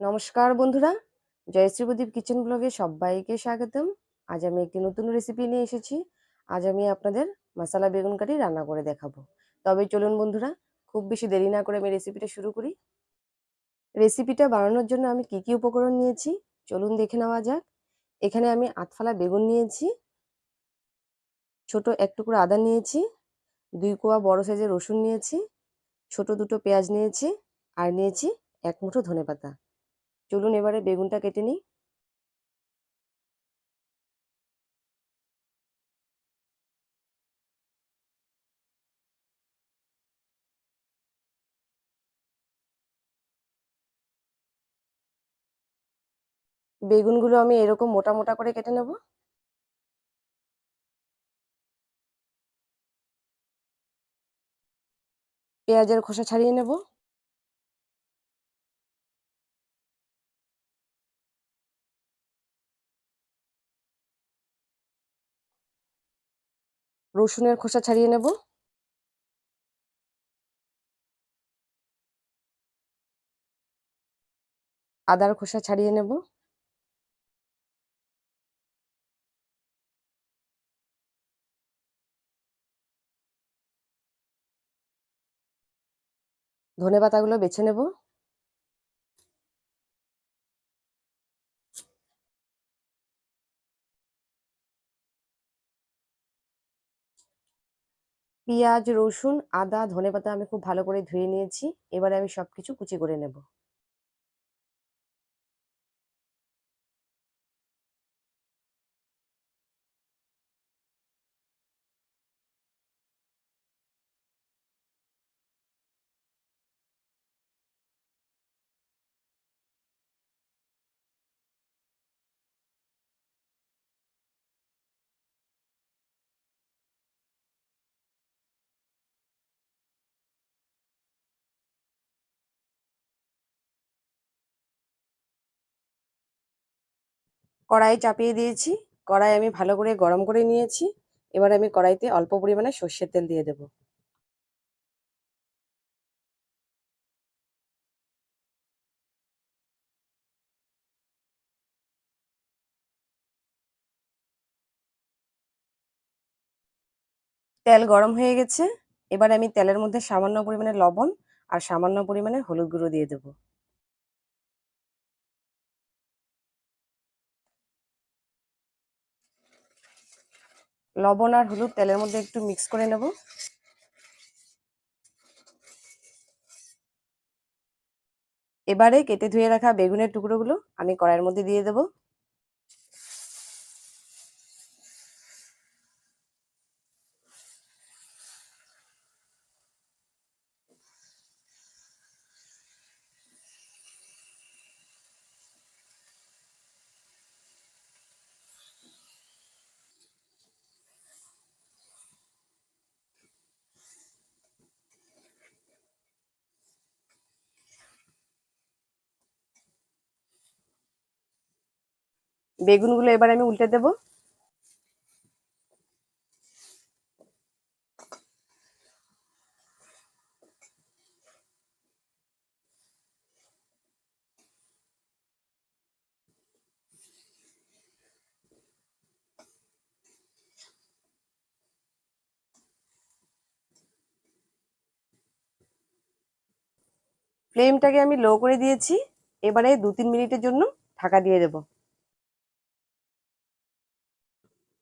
নমস্কার বন্ধুরা জয়শ্রী প্রদীপ কিচেন ব্লগে সবাইকে স্বাগতম। আজ আমি একটি নতুন রেসিপি নিয়ে এসেছি। আজ আমি আপনাদের মশলা বেগুন কারি রান্না করে দেখাবো। তবে চলুন বন্ধুরা, খুব বেশি দেরি না করে আমি রেসিপিটা শুরু করি। রেসিপিটা বানানোর জন্য আমি কি কি উপকরণ নিয়েছি, চলুন দেখে নেওয়া যাক। এখানে আমি আতফালা বেগুন নিয়েছি। ছোট এক টুকরো আদা নিয়েছি। দুই কোয়া বড় সাইজের রসুন নিয়েছি। ছোট দুটো পেঁয়াজ নিয়েছি। আর নিয়েছি এক মুঠো ধনে পাতা চলুন এবারে বেগুনটা কেটে নিই। বেগুনগুলো আমি এরকম মোটা মোটা করে কেটে নেব। পেঁয়াজের খোসা ছাড়িয়ে নেব। রসুনের খোসা ছাড়িয়ে নেব। আদার খোসা ছাড়িয়ে নেব। ধনে পাতাগুলো বেছে নেব। পেঁয়াজ, রসুন, আদা, ধনেপাতা আমি খুব ভালো করে ধুয়ে নিয়েছি। এবারে আমি সব কিছু কুচি করে নেব। কড়াই চাপিয়ে দিয়েছি। কড়াই আমি ভালো করে গরম করে নিয়েছি। এবার আমি কড়াইতে অল্প পরিমাণে সর্ষের তেল দিয়ে দেব। তেল গরম হয়ে গেছে। এবার আমি তেলের মধ্যে সামান্য পরিমাণে লবণ আর সামান্য পরিমাণে হলুদ গুঁড়ো দিয়ে দেবো। লবণ আর হলুদ তেলের মধ্যে একটু মিক্স করে নেব। এবারে কেটে ধুয়ে রাখা বেগুনের টুকরোগুলো আমি কড়াইয়ের মধ্যে দিয়ে দেব। বেগুনগুলো এবার আমি উল্টে দেব। ফ্লেমটাকে আমি লো করে দিয়েছি। এবারে দু তিন মিনিটের জন্য ঢাকা দিয়ে দেবো।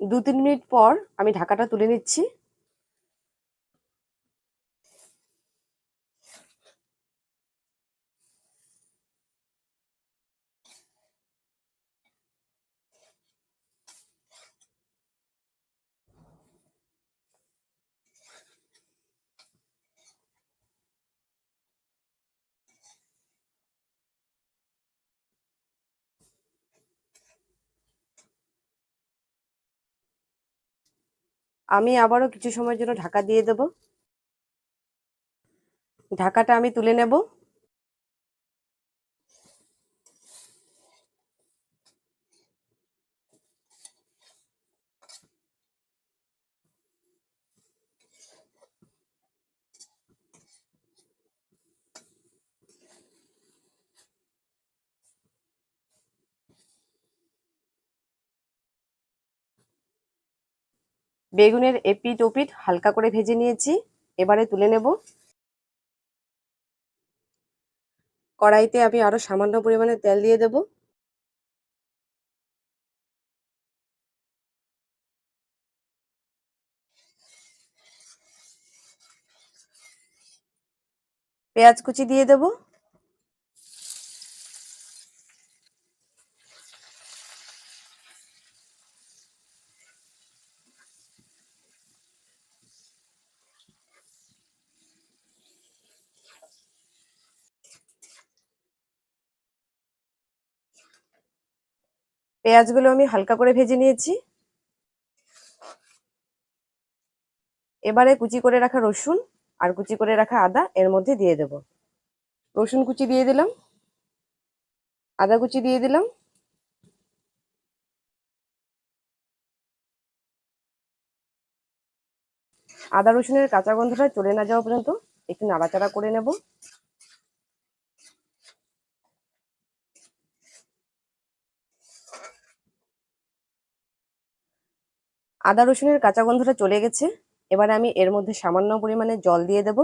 দু তিন মিনিট পর আমি ঢাকাটা তুলে নিচ্ছি। আমি আবারও কিছু সময়ের জন্য ঢাকা দিয়ে দেব। ঢাকাটা আমি তুলে নেব। বেগুনের এপিট ওপিট হালকা করে ভেজে নিয়েছি, এবারে তুলে নেব। কড়াইতে আমি আরও সামান্য পরিমাণে তেল দিয়ে দেব। পেঁয়াজ কুচি দিয়ে দেব। পেঁয়াজগুলো আমি হালকা করে ভেজে নিয়েছি। এবারে কুচি করে রাখা রসুন আর কুচি করে রাখা আদা এর মধ্যে দিয়ে দেব। রসুন কুচি দিয়ে দিলাম। আদা কুচি দিয়ে দিলাম। আদা রসুনের কাঁচা গন্ধটা চলে না যাওয়া পর্যন্ত একটু নাড়াচাড়া করে নেব। আদা রসুনের কাঁচা গন্ধটা চলে গেছে। এবারে আমি এর মধ্যে সামান্য পরিমাণে জল দিয়ে দেব।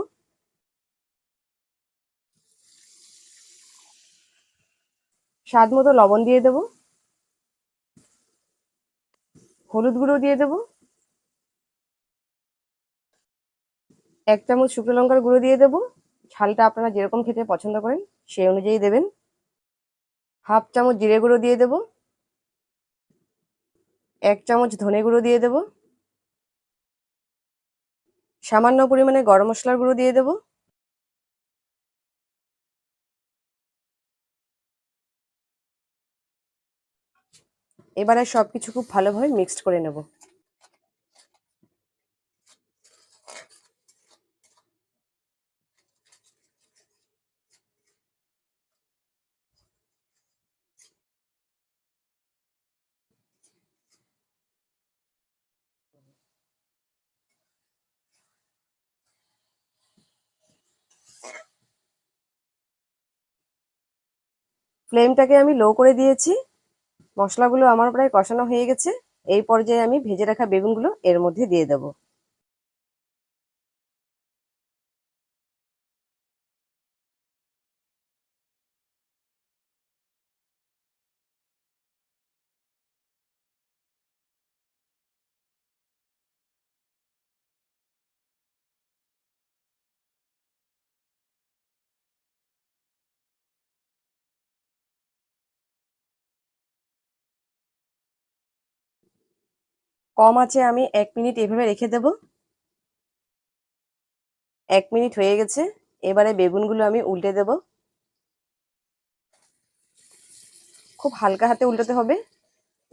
স্বাদ মতো লবণ দিয়ে দেব। হলুদ গুঁড়ো দিয়ে দেব। এক চামচ শুকনো লঙ্কার গুঁড়ো দিয়ে দেব। ঝালটা আপনারা যেরকম খেতে পছন্দ করেন সেই অনুযায়ী দেবেন। হাফ চামচ জিরে গুঁড়ো দিয়ে দেব। এক চামচ ধনে গুঁড়ো দিয়ে দেব। সামান্য পরিমাণে গরম মশলার গুঁড়ো দিয়ে দেব। এবারে সবকিছু খুব ভালোভাবে মিক্সড করে নেব। ফ্লেমটাকে আমি লো করে দিয়েছি। মশলাগুলো আমার প্রায় কষানো হয়ে গেছে। এই পর্যায়ে আমি ভেজে রাখা বেগুনগুলো এর মধ্যে দিয়ে দেব। কম আছে আমি এক মিনিট এভাবে রেখে দেব। এক মিনিট হয়ে গেছে, এবারে বেগুনগুলো আমি উল্টে দেব। খুব হালকা হাতে উল্টাতে হবে,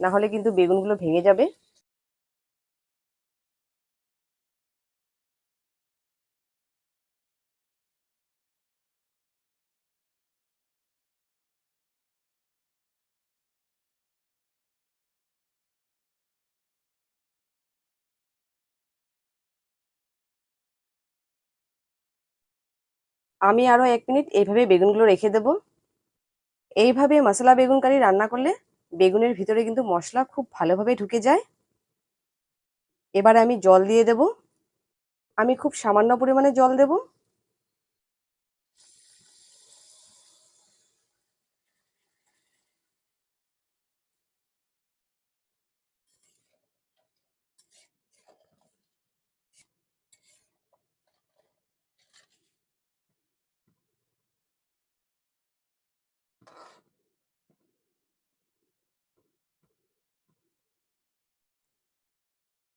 না হলে কিন্তু বেগুনগুলো ভেঙে যাবে। আমি আরও এক মিনিট এইভাবে বেগুনগুলো রেখে দেব। এইভাবে মশলা বেগুন কারি রান্না করলে বেগুনের ভিতরে কিন্তু মশলা খুব ভালোভাবে ঢুকে যায়। এবারে আমি জল দিয়ে দেব। আমি খুব সামান্য পরিমাণে জল দেব।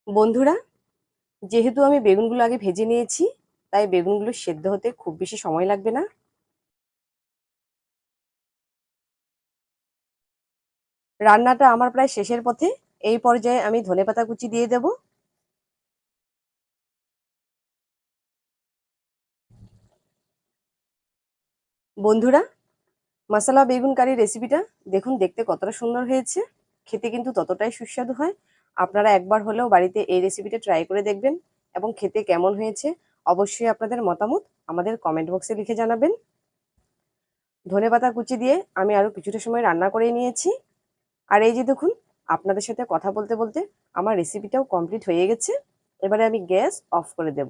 বন্ধুরা, যেহেতু আমি বেগুনগুলো আগে ভেজে নিয়েছি, তাই বেগুনগুলো সেদ্ধ হতে খুব বেশি সময় লাগবে না। রান্নাটা আমার প্রায় শেষের পথে। এই পর্যায়ে আমি ধনেপাতা কুচি দিয়ে দেব। বন্ধুরা, মশলা বেগুন কারি রেসিপিটা দেখুন, দেখতে কতটা সুন্দর হয়েছে। খেতে কিন্তু ততটাই সুস্বাদু হয়। আপনারা একবার হলেও বাড়িতে এই রেসিপিটা ট্রাই করে দেখবেন এবং খেতে কেমন হয়েছে, অবশ্যই আপনাদের মতামত আমাদের কমেন্ট বক্সে লিখে জানাবেন। ধনে পাতা কুচি দিয়ে আমি আরও কিছুটা সময় রান্না করে নিয়েছি। আর এই যে দেখুন, আপনাদের সাথে কথা বলতে বলতে আমার রেসিপিটাও কমপ্লিট হয়ে গেছে। এবারে আমি গ্যাস অফ করে দেব।